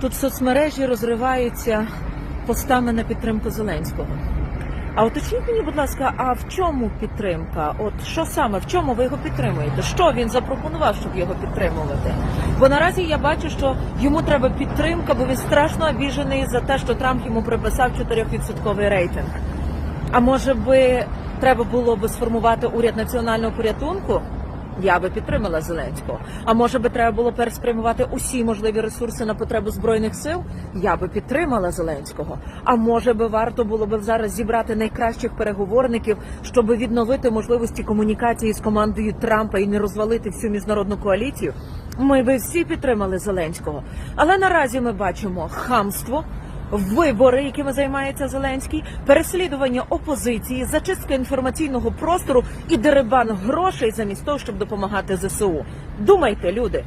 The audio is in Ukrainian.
Тут соцмережі розриваються постами на підтримку Зеленського. А уточніть мені, будь ласка, а в чому підтримка? От що саме, в чому ви його підтримуєте? Що він запропонував, щоб його підтримувати? Бо наразі я бачу, що йому треба підтримка, бо він страшно обіжений за те, що Трамп йому приписав 4% рейтинг. А може би треба було би сформувати уряд національного порятунку? Я би підтримала Зеленського. А може би треба було переспрямувати усі можливі ресурси на потребу збройних сил? Я би підтримала Зеленського. А може би варто було би зараз зібрати найкращих переговорників, щоб відновити можливості комунікації з командою Трампа і не розвалити всю міжнародну коаліцію? Ми би всі підтримали Зеленського. Але наразі ми бачимо хамство. Вибори, якими займається Зеленський, переслідування опозиції, зачистка інформаційного простору і деребан грошей замість того, щоб допомагати ЗСУ. Думайте, люди.